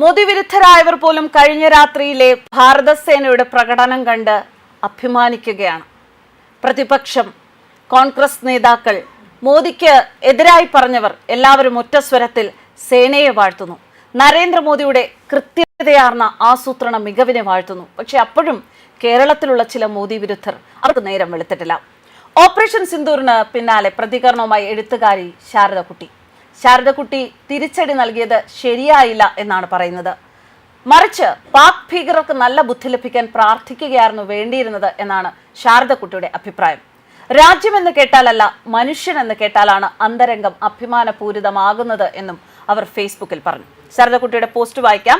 മോദി വിരുദ്ധരായവർ പോലും കഴിഞ്ഞ രാത്രിയിലെ ഭാരതസേനയുടെ പ്രകടനം കണ്ട് അഭിമാനിക്കുകയാണ്. പ്രതിപക്ഷം കോൺഗ്രസ് നേതാക്കൾ മോദിക്ക് എതിരായി പറഞ്ഞവർ എല്ലാവരും ഒറ്റ സ്വരത്തിൽ സേനയെ വാഴ്ത്തുന്നു. നരേന്ദ്രമോദിയുടെ കൃത്യതയാർന്ന ആസൂത്രണ മികവിനെ വാഴ്ത്തുന്നു. പക്ഷെ അപ്പോഴും കേരളത്തിലുള്ള ചില മോദി വിരുദ്ധർ അവർക്ക് നേരം വെളുത്തിട്ടില്ല. ഓപ്പറേഷൻ സിന്ദൂറിന് പിന്നാലെ പ്രതികരണവുമായി എഴുത്തുകാരി ശാരദക്കുട്ടി ശാരദക്കുട്ടി തിരിച്ചടി നൽകിയത് ശരിയായില്ല എന്നാണ് പറയുന്നത്. മറിച്ച് പാക് ഭീകരർക്ക് നല്ല ബുദ്ധി ലഭിക്കാൻ പ്രാർത്ഥിക്കുകയായിരുന്നു വേണ്ടിയിരുന്നത് എന്നാണ് ശാരദക്കുട്ടിയുടെ അഭിപ്രായം. രാജ്യമെന്ന് കേട്ടാലല്ല മനുഷ്യൻ എന്ന് കേട്ടാലാണ് അന്തരംഗം അഭിമാനപൂരിതമാകുന്നത് എന്നും അവർ ഫേസ്ബുക്കിൽ പറഞ്ഞു. ശാരദക്കുട്ടിയുടെ പോസ്റ്റ് വായിക്കാം.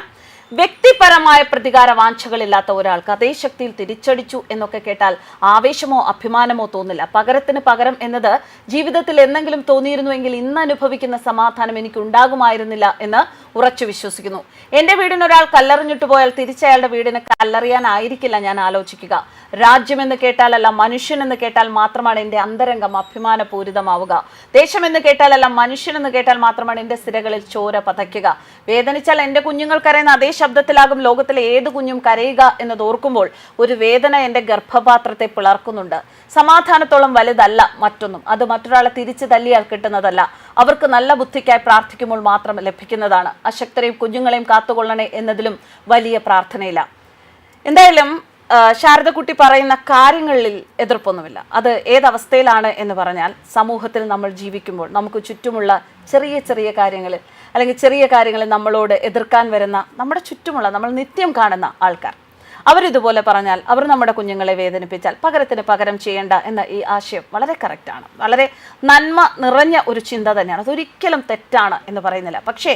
വ്യക്തിപരമായ പ്രതികാര വാഞ്ചകളില്ലാത്ത ഒരാൾക്ക് അതേ ശക്തിയിൽ തിരിച്ചടിച്ചു എന്നൊക്കെ കേട്ടാൽ ആവേശമോ അഭിമാനമോ തോന്നില്ല. പകരത്തിന് പകരം എന്നത് ജീവിതത്തിൽ എന്തെങ്കിലും തോന്നിയിരുന്നുവെങ്കിൽ ഇന്ന് അനുഭവിക്കുന്ന സമാധാനം എനിക്ക് ഉണ്ടാകുമായിരുന്നില്ല എന്ന് ഉറച്ചു വിശ്വസിക്കുന്നു. എന്റെ വീടിന് ഒരാൾ കല്ലെറിഞ്ഞിട്ട് പോയാൽ തിരിച്ചയാളുടെ വീടിന് കല്ലെറിയാനായിരിക്കില്ല ഞാൻ ആലോചിക്കുക. രാജ്യമെന്ന് കേട്ടാലല്ല മനുഷ്യനെന്ന് കേട്ടാൽ മാത്രമാണ് എന്റെ അന്തരംഗം അഭിമാനപൂരിതമാവുക. ദേശമെന്ന് കേട്ടാലല്ല മനുഷ്യനെന്ന് കേട്ടാൽ മാത്രമാണ് എന്റെ സ്ഥിരകളിൽ ചോര പതയ്ക്കുക. വേദനിച്ചാൽ എന്റെ കുഞ്ഞുങ്ങൾ കരയുന്ന അതേ ശബ്ദത്തിലാകും ലോകത്തിലെ ഏത് കുഞ്ഞും കരയുക എന്നത് ഓർക്കുമ്പോൾ ഒരു വേദന എന്റെ ഗർഭപാത്രത്തെ പിളർക്കുന്നുണ്ട്. സമാധാനത്തോളം വലുതല്ല മറ്റൊന്നും. അത് മറ്റൊരാളെ തിരിച്ചു തല്ലിയാൽ കിട്ടുന്നതല്ല. അവർക്ക് നല്ല ബുദ്ധിക്കായി പ്രാർത്ഥിക്കുമ്പോൾ മാത്രം ലഭിക്കുന്നതാണ്. അശക്തരെയും കുഞ്ഞുങ്ങളെയും കാത്തുകൊള്ളണേ എന്നതിലും വലിയ പ്രാർത്ഥനയില്ല. എന്തായാലും ശാരദക്കുട്ടി പറയുന്ന കാര്യങ്ങളിൽ എതിർപ്പൊന്നുമില്ല. അത് ഏതവസ്ഥയിലാണ് എന്ന് പറഞ്ഞാൽ സമൂഹത്തിൽ നമ്മൾ ജീവിക്കുമ്പോൾ നമുക്ക് ചുറ്റുമുള്ള ചെറിയ ചെറിയ കാര്യങ്ങളിൽ അല്ലെങ്കിൽ ചെറിയ കാര്യങ്ങളിൽ നമ്മളോട് എതിർക്കാൻ വരുന്ന നമ്മുടെ ചുറ്റുമുള്ള നമ്മൾ നിത്യം കാണുന്ന ആൾക്കാർ. അവരിതുപോലെ പറഞ്ഞാൽ അവർ നമ്മുടെ കുഞ്ഞുങ്ങളെ വേദനിപ്പിച്ചാൽ പകരത്തിന് പകരം ചെയ്യേണ്ട എന്ന ഈ ആശയം വളരെ കറക്റ്റാണ് വളരെ നന്മ നിറഞ്ഞ ഒരു ചിന്ത തന്നെയാണ്. അതൊരിക്കലും തെറ്റാണ് എന്ന് പറയുന്നില്ല. പക്ഷേ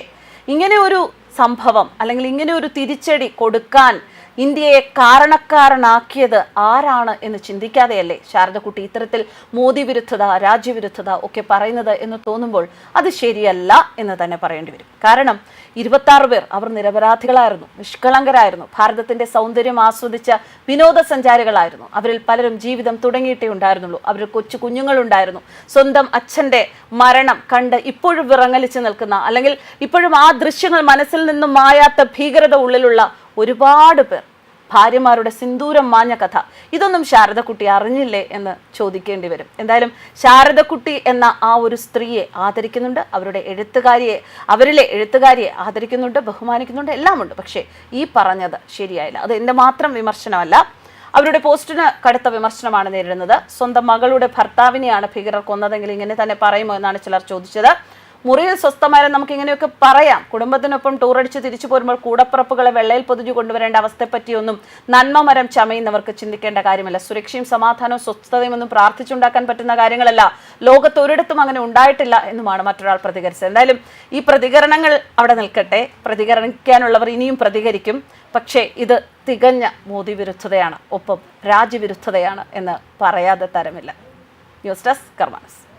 ഇങ്ങനെ ഒരു സംഭവം അല്ലെങ്കിൽ ഇങ്ങനെ ഒരു തിരിച്ചടി കൊടുക്കാൻ ഇന്ത്യയെ കാരണക്കാരനാക്കിയത് ആരാണ് എന്ന് ചിന്തിക്കാതെയല്ലേ ശാരദക്കുട്ടി ഇത്തരത്തിൽ മോദി വിരുദ്ധത രാജ്യവിരുദ്ധത ഒക്കെ പറയുന്നത് എന്ന് തോന്നുമ്പോൾ അത് ശരിയല്ല എന്ന് തന്നെ പറയേണ്ടി വരും. കാരണം ഇരുപത്താറ് പേർ അവർ നിരപരാധികളായിരുന്നു നിഷ്കളങ്കരായിരുന്നു ഭാരതത്തിന്റെ സൗന്ദര്യം ആസ്വദിച്ച വിനോദസഞ്ചാരികളായിരുന്നു. അവരിൽ പലരും ജീവിതം തുടങ്ങിയിട്ടേ ഉണ്ടായിരുന്നുള്ളൂ. അവരിൽ കൊച്ചു കുഞ്ഞുങ്ങളുണ്ടായിരുന്നു. സ്വന്തം അച്ഛന്റെ മരണം കണ്ട് ഇപ്പോഴും വിറങ്ങലിച്ച് നിൽക്കുന്ന അല്ലെങ്കിൽ ഇപ്പോഴും ആ ദൃശ്യങ്ങൾ മനസ്സിൽ നിന്നും മായാത്ത ഭീകരത ഉള്ളിലുള്ള ഒരുപാട് പേർ ഭാര്യമാരുടെ സിന്ദൂരം മാഞ്ഞ കഥ. ഇതൊന്നും ശാരദക്കുട്ടി അറിഞ്ഞില്ലേ എന്ന് ചോദിക്കേണ്ടി വരും. എന്തായാലും ശാരദക്കുട്ടി എന്ന ആ ഒരു സ്ത്രീയെ ആദരിക്കുന്നുണ്ട്. അവരുടെ എഴുത്തുകാരിയെ അവരിലെ എഴുത്തുകാരിയെ ആദരിക്കുന്നുണ്ട് ബഹുമാനിക്കുന്നുണ്ട് എല്ലാമുണ്ട്. പക്ഷേ ഈ പറഞ്ഞത് ശരിയായില്ല. അത് എന്റെ മാത്രം വിമർശനമല്ല. അവരുടെ പോസ്റ്റിന് കടുത്ത വിമർശനമാണ് നേരിടുന്നത്. സ്വന്തം മകളുടെ ഭർത്താവിനെയാണ് ഭീകരർ കൊന്നതെങ്കിൽ ഇങ്ങനെ തന്നെ പറയുമോ എന്നാണ് ചിലർ ചോദിച്ചത്. മുറിയിൽ സ്വസ്ഥമായാലും നമുക്ക് ഇങ്ങനെയൊക്കെ പറയാം. കുടുംബത്തിനൊപ്പം ടൂറടിച്ച് തിരിച്ചു പോരുമ്പോൾ കൂടപ്പുറപ്പുകളെ വെള്ളയിൽ പൊതിഞ്ഞു കൊണ്ടുവരേണ്ട അവസ്ഥയെപ്പറ്റിയൊന്നും നന്മ മരം ചമയുന്നവർക്ക് ചിന്തിക്കേണ്ട കാര്യമല്ല. സുരക്ഷയും സമാധാനവും സ്വസ്ഥതയും ഒന്നും പ്രാർത്ഥിച്ചുണ്ടാക്കാൻ പറ്റുന്ന കാര്യങ്ങളല്ല. ലോകത്ത് ഒരിടത്തും അങ്ങനെ ഉണ്ടായിട്ടില്ല എന്നുമാണ് മറ്റൊരാൾ പ്രതികരിച്ചത്. എന്തായാലും ഈ പ്രതികരണങ്ങൾ അവിടെ നിൽക്കട്ടെ. പ്രതികരണിക്കാനുള്ളവർ ഇനിയും പ്രതികരിക്കും. പക്ഷേ ഇത് തികഞ്ഞ മോദി വിരുദ്ധതയാണ്. ഒപ്പം രാജ്യവിരുദ്ധതയാണ് എന്ന് പറയാതെ തരമില്ല. News desk കർമാനസ്.